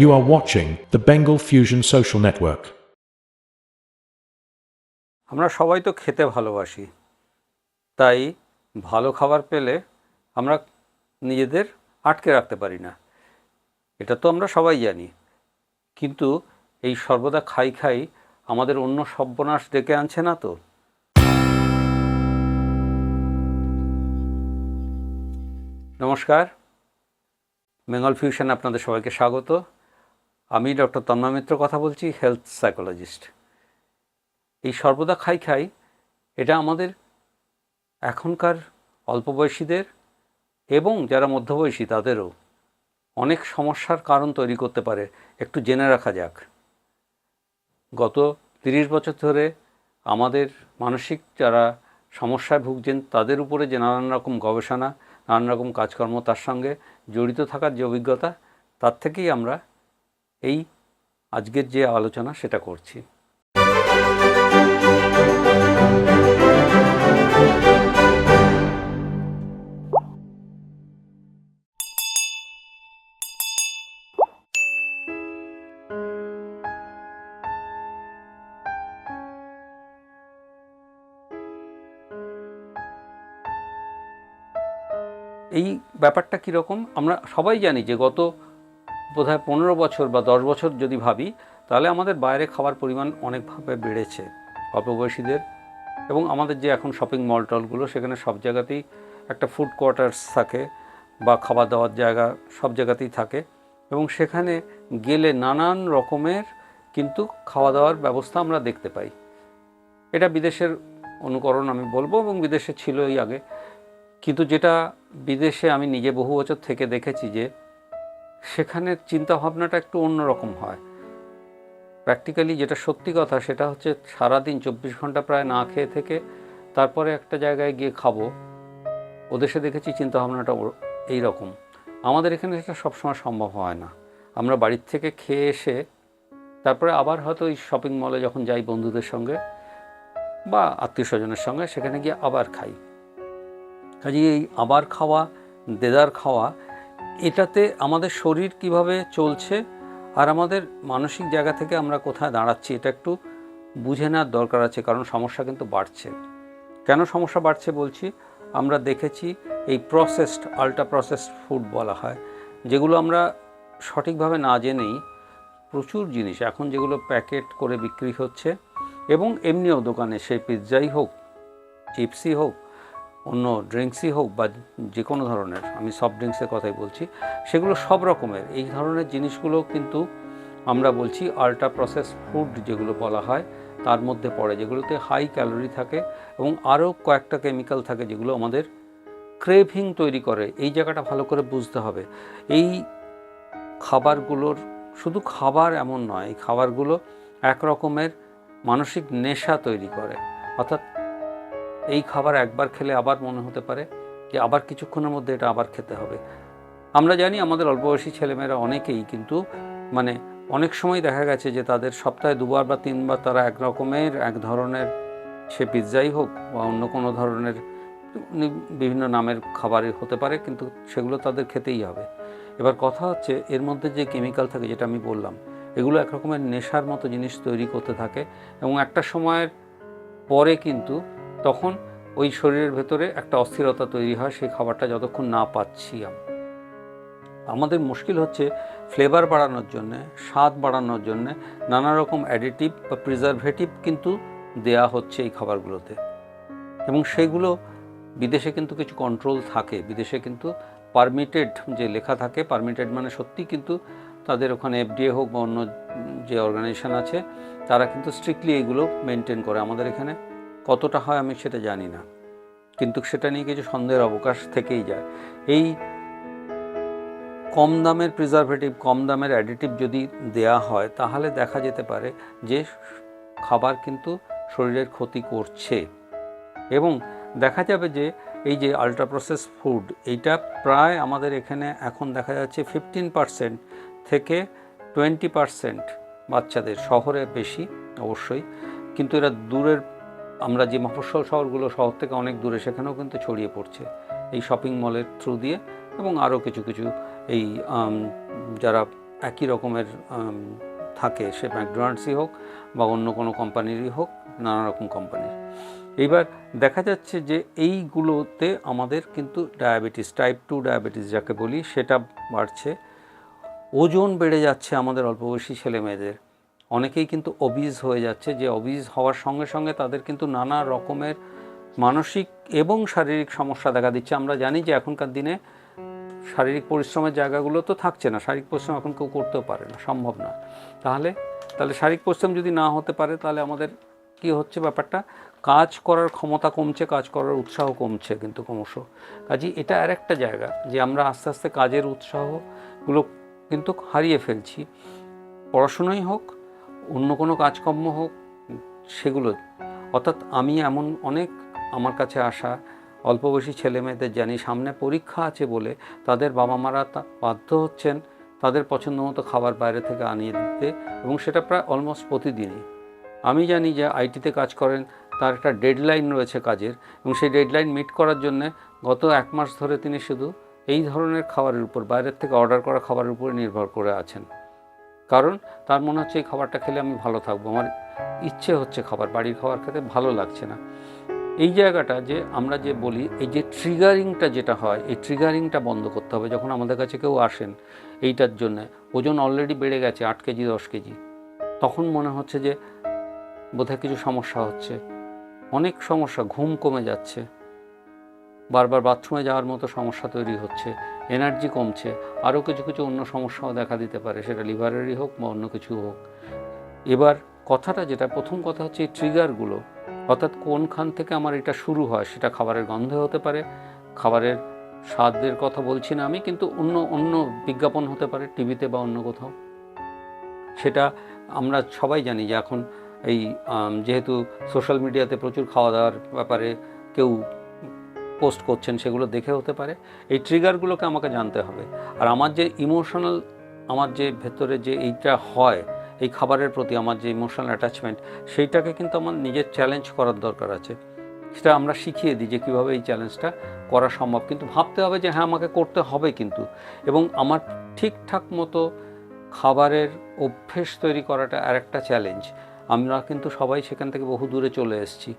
You are watching the Bengal Fusion Social Network. আমরা সবাই তো খেতে ভালোবাসি। তাই ভালো খাবার পেলে আমরা নিজেদের আটকে রাখতে পারি না। এটা তো আমরা সবাই জানি। কিন্তু এই সর্বদা খাই খাই আমাদের অন্য সর্বনাশ ডেকে আনছে না তো? নমস্কার। বেঙ্গল ফিউশন আপনাদের সবাইকে স্বাগত। আমি ডক্টর তন্ময় মিত্র কথা বলছি হেলথ সাইকোলজিস্ট এই সর্বদা খাই খাই, এটা আমাদের এখনকার অল্প বয়সীদের এবং যারা মধ্যবয়সী তাদেরও অনেক সমস্যার কারণ তৈরি করতে পারে। একটু জেনে রাখা যাক। গত তিরিশ বছর ধরে আমাদের মানসিক যারা সমস্যায় ভুগছেন, তাদের উপরে যে নানান রকম গবেষণা, নানান রকম কাজকর্ম তার সঙ্গে জড়িত থাকার যে অভিজ্ঞতা, তার থেকেই আমরা এই আজকের যে আলোচনা সেটা করছি। এই ব্যাপারটা কীরকম? আমরা সবাই জানি যে গত বোধহয় পনেরো বছর বা দশ বছর যদি ভাবি, তাহলে আমাদের বাইরে খাওয়ার পরিমাণ অনেকভাবে বেড়েছে অল্প বয়সীদের এবং আমাদের যে এখন শপিং মল টলগুলো, সেখানে সব জায়গাতেই একটা ফুড কোয়ার্টার্স থাকে বা খাবার দাওয়ার জায়গা সব জায়গাতেই থাকে। এবং সেখানে গেলে নানান রকমের কিন্তু খাওয়া দাওয়ার ব্যবস্থা আমরা দেখতে পাই। এটা বিদেশের অনুকরণ আমি বলব এবং বিদেশে ছিলই আগে। কিন্তু যেটা বিদেশে আমি নিজে বহু বছর থেকে দেখেছি যে সেখানের চিন্তাভাবনাটা একটু অন্যরকম হয়। প্র্যাকটিক্যালি যেটা সত্যি কথা সেটা হচ্ছে সারাদিন চব্বিশ ঘণ্টা প্রায় না খেয়ে থেকে তারপরে একটা জায়গায় গিয়ে খাব। ওদেশে দেখেছি চিন্তাভাবনাটা এই রকম আমাদের এখানে সেটা সবসময় সম্ভব হয় না। আমরা বাড়ির থেকে খেয়ে এসে তারপরে আবার হয়তো ওই শপিং মলে যখন যাই বন্ধুদের সঙ্গে বা আত্মীয় স্বজনের সঙ্গে সেখানে গিয়ে আবার খাই। কাজে এই আবার খাওয়া, দেদার খাওয়া এটাতে আমাদের শরীর কীভাবে চলছে আর আমাদের মানসিক জায়গা থেকে আমরা কোথায় দাঁড়াচ্ছি, এটা একটু বুঝে নেওয়ার দরকার আছে, কারণ সমস্যা কিন্তু বাড়ছে। কেন সমস্যা বাড়ছে বলছি? আমরা দেখেছি এই প্রসেসড আল্ট্রা প্রসেসড ফুড বলা হয়, যেগুলো আমরা সঠিকভাবে না জেনেই প্রচুর জিনিস, এখন যেগুলো প্যাকেট করে বিক্রি হচ্ছে এবং এমনিও দোকানে সেই পিৎজাই হোক চিপসই হোক অন্য ড্রিঙ্কসই হোক বা যে কোনো ধরনের, আমি সফট ড্রিঙ্কসের কথাই বলছি, সেগুলো সব রকমের। এই ধরনের জিনিসগুলো কিন্তু আমরা বলছি আল্ট্রা প্রসেস ফুড যেগুলো বলা হয়, তার মধ্যে পড়ে, যেগুলোতে হাই ক্যালোরি থাকে এবং আরও কয়েকটা কেমিক্যাল থাকে যেগুলো আমাদের ক্রেভিং তৈরি করে। এই জায়গাটা ভালো করে বুঝতে হবে। এই খাবারগুলোর, শুধু খাবার এমন নয়, এই খাবারগুলো এক রকমের মানসিক নেশা তৈরি করে। অর্থাৎ এই খাবার একবার খেলে আবার মনে হতে পারে যে আবার কিছুক্ষণের মধ্যে এটা আবার খেতে হবে। আমরা জানি আমাদের অল্পবয়সী ছেলেমেয়েরা অনেকেই কিন্তু মানে অনেক সময় দেখা গেছে যে তাদের সপ্তাহে দুবার বা তিনবার তারা এক রকমের, এক ধরনের সে পিৎজাই হোক বা অন্য কোনো ধরনের বিভিন্ন নামের খাবারই হতে পারে কিন্তু সেগুলো তাদের খেতেই হবে। এবার কথা হচ্ছে এর মধ্যে যে কেমিক্যাল থাকে যেটা আমি বললাম, এগুলো এক রকমের নেশার মতো জিনিস তৈরি করতে থাকে এবং একটা সময়ের পরে কিন্তু তখন ওই শরীরের ভেতরে একটা অস্থিরতা তৈরি হয়, সেই খাবারটা যতক্ষণ না পাচ্ছি আমাদের মুশকিল হচ্ছে ফ্লেভার বাড়ানোর জন্যে, স্বাদ বাড়ানোর জন্যে নানা রকম অ্যাডিটিভ বা প্রিজারভেটিভ কিন্তু দেয়া হচ্ছে এই খাবারগুলোতে। এবং সেগুলো বিদেশে কিন্তু কিছু কন্ট্রোল থাকে, বিদেশে কিন্তু পারমিটেড যে লেখা থাকে পারমিটেড মানে সত্যি কিন্তু তাদের ওখানে এফডিএ হোক বা অন্য যে অর্গানাইজেশান আছে, তারা কিন্তু স্ট্রিক্টলি এগুলো মেনটেন করে। আমাদের এখানে কতটা হয় আমি সেটা জানি না। কিন্তু সেটা নিয়ে কিছু সন্দেহের অবকাশ থেকেই যায়। এই কম দামের প্রিজারভেটিভ কম দামের অ্যাডিটিভ যদি দেয়া হয়, তাহলে দেখা যেতে পারে যে খাবার কিন্তু শরীরের ক্ষতি করছে। এবং দেখা যাবে যে এই যে আল্ট্রা প্রসেস ফুড এইটা প্রায় আমাদের এখানে এখন দেখা যাচ্ছে ফিফটিন পারসেন্ট থেকে টোয়েন্টি পারসেন্ট বাচ্চাদের, শহরে বেশি অবশ্যই। কিন্তু এরা দূরের আমরা যে মফস্বল শহরগুলো শহর থেকে অনেক দূরে, সেখানেও কিন্তু ছড়িয়ে পড়ছে। এই শপিং মলের থ্রু দিয়ে এবং আরও কিছু কিছু এই যারা একই রকমের থাকে, সে ম্যাকডোনাল্ডসই হোক বা অন্য কোনো কোম্পানিরই হোক, নানা রকম কোম্পানির। এইবার দেখা যাচ্ছে যে এইগুলোতে আমাদের কিন্তু ডায়াবেটিস টাইপ টু ডায়াবেটিস যাকে বলি, সেটা বাড়ছে। ওজন বেড়ে যাচ্ছে আমাদের অল্প বয়সী ছেলে মেয়েদের অনেকেই কিন্তু অবিজ হয়ে যাচ্ছে। যে অবিজ হওয়ার সঙ্গে সঙ্গে তাদের কিন্তু নানা রকমের মানসিক এবং শারীরিক সমস্যা দেখা দিচ্ছে। আমরা জানি যে এখনকার দিনে শারীরিক পরিশ্রমের জায়গাগুলো তো থাকছে না। শারীরিক পরিশ্রম এখন কেউ করতেও পারে না, সম্ভব না। তাহলে তাহলে শারীরিক পরিশ্রম যদি না হতে পারে, তাহলে আমাদের কি হচ্ছে ব্যাপারটা? কাজ করার ক্ষমতা কমছে, কাজ করার উৎসাহ কমছে কিন্তু ক্রমশ। কাজেই এটা আর একটা জায়গা যে আমরা আস্তে আস্তে কাজের উৎসাহগুলো কিন্তু হারিয়ে ফেলছি। পড়াশুনোই হোক অন্য কোনো কাজকর্ম হোক, সেগুলো। অর্থাৎ আমি এমন অনেক আমার কাছে আসা অল্প বয়সী ছেলে মেয়েদের জানি, সামনে পরীক্ষা আছে বলে তাদের বাবা মারা বাধ্য হচ্ছেন তাদের পছন্দ মতো খাবার বাইরে থেকে আনিয়ে দিতে এবং সেটা প্রায় অলমোস্ট প্রতিদিনই। আমি জানি যে আইটিতে কাজ করেন, তার একটা ডেডলাইন রয়েছে কাজের এবং সেই ডেডলাইন মিট করার জন্যে গত এক মাস ধরে তিনি শুধু এই ধরনের খাবারের উপর, বাইরের থেকে অর্ডার করা খাবারের উপরে নির্ভর করে আছেন। কারণ তার মনে হচ্ছে এই খাবারটা খেলে আমি ভালো থাকব। আমার ইচ্ছে হচ্ছে খাবার, বাড়ির খাবার খেতে ভালো লাগছে না। এই জায়গাটা যে আমরা যে বলি, এই যে ট্রিগারিংটা যেটা হয়, এই ট্রিগারিংটা বন্ধ করতে হবে যখন আমাদের কাছে কেউ আসেন এইটার জন্য। ওজন অলরেডি বেড়ে গেছে আট কেজি, দশ কেজি। তখন মনে হচ্ছে যে বোধহয় কিছু সমস্যা হচ্ছে। অনেক সমস্যা, ঘুম কমে যাচ্ছে। বারবার বাথরুমে যাওয়ার মতো সমস্যা তৈরি হচ্ছে। এনার্জি কমছে, আরও কিছু কিছু অন্য সমস্যাও দেখা দিতে পারে, সেটা লিভারেরই হোক বা অন্য কিছু হোক। এবার কথাটা যেটা, প্রথম কথা হচ্ছে এই ট্রিগারগুলো অর্থাৎ কোনখান থেকে আমার এটা শুরু হয়, সেটা খাবারের গন্ধে হতে পারে, খাবারের স্বাদের কথা বলছি না আমি, কিন্তু অন্য অন্য বিজ্ঞাপন হতে পারে, টিভিতে বা অন্য কোথাও। সেটা আমরা সবাই জানি যে এখন এই যেহেতু সোশ্যাল মিডিয়াতে প্রচুর খাওয়া দাওয়ার ব্যাপারে কেউ পোস্ট করছেন সেগুলো দেখে হতে পারে। এই ট্রিগারগুলোকে আমাকে জানতে হবে। আর আমার যে ইমোশনাল, আমার যে ভেতরে যে এইটা হয়, এই খাবারের প্রতি আমার যে ইমোশনাল অ্যাটাচমেন্ট, সেইটাকে কিন্তু আমার নিজের চ্যালেঞ্জ করার দরকার আছে। সেটা আমরা শিখিয়ে দিই যে কীভাবে এই চ্যালেঞ্জটা করা সম্ভব। কিন্তু ভাবতে হবে যে হ্যাঁ আমাকে করতে হবে কিন্তু। এবং আমার ঠিকঠাক মতো খাবারের অভ্যেস তৈরি করাটা আর একটা চ্যালেঞ্জ। আমরা কিন্তু সবাই সেখান থেকে বহু দূরে চলে এসেছি।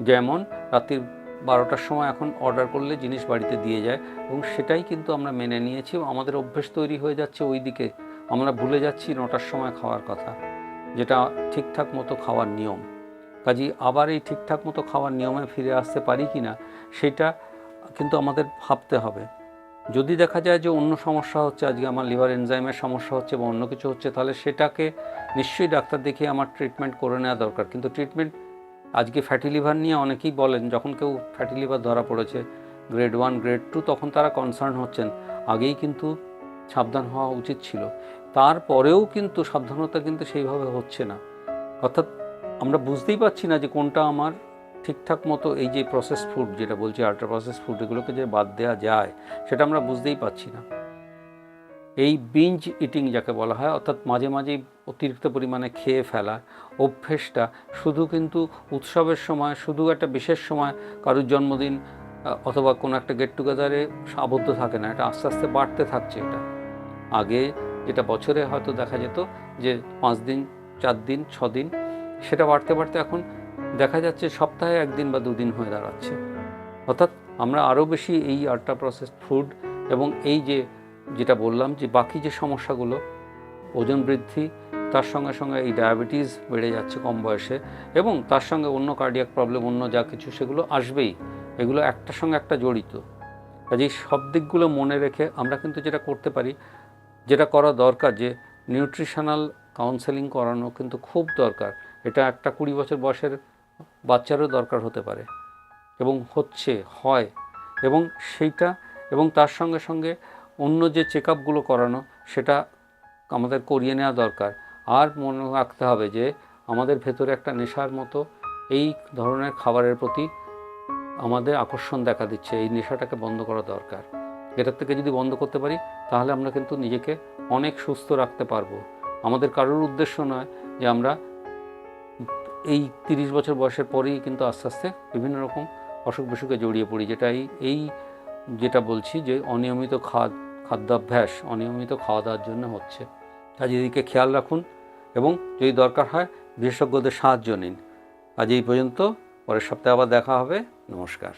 যেমন রাত্রির বারোটার সময় এখন অর্ডার করলে জিনিস বাড়িতে দিয়ে যায় এবং সেটাই কিন্তু আমরা মেনে নিয়েছি আমাদের অভ্যেস তৈরি হয়ে যাচ্ছে ওই দিকে। আমরা ভুলে যাচ্ছি নটার সময় খাওয়ার কথা, যেটা ঠিকঠাক মতো খাওয়ার নিয়ম। কাজী আবার এই ঠিকঠাক মতো খাওয়ার নিয়মে ফিরে আসতে পারি কি না, সেটা কিন্তু আমাদের ভাবতে হবে। যদি দেখা যায় যে অন্য সমস্যা হচ্ছে, আজকে আমার লিভার এনজাইমের সমস্যা হচ্ছে বা অন্য কিছু হচ্ছে, তাহলে সেটাকে নিশ্চয়ই ডাক্তার দেখিয়ে আমার ট্রিটমেন্ট করে নেওয়া দরকার। কিন্তু ট্রিটমেন্ট আজকে ফ্যাটি লিভার নিয়ে অনেকেই বলেন, যখন কেউ ফ্যাটি লিভার ধরা পড়েছে গ্রেড ওয়ান গ্রেড টু তখন তারা কনসার্ন হচ্ছেন। আগেই কিন্তু সাবধান হওয়া উচিত ছিল। তারপরেও কিন্তু সাবধানতা কিন্তু সেইভাবে হচ্ছে না। অর্থাৎ আমরা বুঝতেই পারছি না যে কোনটা আমার ঠিকঠাক মতো এই যে প্রসেস ফুড যেটা বলছি আল্ট্রা প্রসেস ফুড এগুলোকে যে বাদ দেওয়া যায়, সেটা আমরা বুঝতেই পারছি না। এই বিঞ্জ ইটিং যাকে বলা হয়, অর্থাৎ মাঝে মাঝেই অতিরিক্ত পরিমাণে খেয়ে ফেলা অভ্যেসটা শুধু কিন্তু উৎসবের সময়, শুধু একটা বিশেষ সময়, কারোর জন্মদিন অথবা কোনো একটা গেট টুগেদারে আবদ্ধ থাকে না, এটা আস্তে আস্তে বাড়তে থাকছে এটা। আগে যেটা বছরে হয়তো দেখা যেত যে পাঁচ দিন, চার দিন, ছ দিন, সেটা বাড়তে বাড়তে এখন দেখা যাচ্ছে সপ্তাহে একদিন বা দুদিন হয়ে দাঁড়াচ্ছে। অর্থাৎ আমরা আরও বেশি এই আল্ট্রা প্রসেসড ফুড এবং এই যে যেটা বললাম যে বাকি যে সমস্যাগুলো, ওজন বৃদ্ধি, তার সঙ্গে সঙ্গে এই ডায়াবেটিস বেড়ে যাচ্ছে কম বয়সে এবং তার সঙ্গে অন্য কার্ডিয়াক প্রবলেম অন্য যা কিছু, সেগুলো আসবেই। এগুলো একটার সঙ্গে একটা জড়িত। কাজেই সব দিকগুলো মনে রেখে আমরা কিন্তু যেটা করতে পারি, যেটা করা দরকার যে নিউট্রিশনাল কাউন্সেলিং করানো কিন্তু খুব দরকার। এটা একটা কুড়ি বছর বয়সের বাচ্চারও দরকার হতে পারে এবং হচ্ছে, হয় এবং সেইটা এবং তার সঙ্গে সঙ্গে অন্য যে চেক আপগুলো করানো, সেটা আমাদের করিয়ে নেওয়া দরকার। আর মনে রাখতে হবে যে, আমাদের ভেতরে একটা নেশার মতো এই ধরনের খাবারের প্রতি আমাদের আকর্ষণ দেখা দিচ্ছে, এই নেশাটাকে বন্ধ করা দরকার। এটার থেকে যদি বন্ধ করতে পারি, তাহলে আমরা কিন্তু নিজেকে অনেক সুস্থ রাখতে পারব। আমাদের কারোর উদ্দেশ্য নয় যে আমরা এই তিরিশ বছর বয়সের পরেই কিন্তু আস্তে আস্তে বিভিন্ন রকম অসুখ বিসুখে জড়িয়ে পড়ি, যেটা এই যেটা বলছি যে অনিয়মিত খাদ খাদ্যাভ্যাস অনিয়মিত খাওয়া দাওয়ার জন্য হচ্ছে। কাজে এদিকে খেয়াল রাখুন এবং যদি দরকার হয় বিশেষজ্ঞদের সাহায্য নিন। আজ এই পর্যন্ত, পরের সপ্তাহে আবার দেখা হবে। নমস্কার।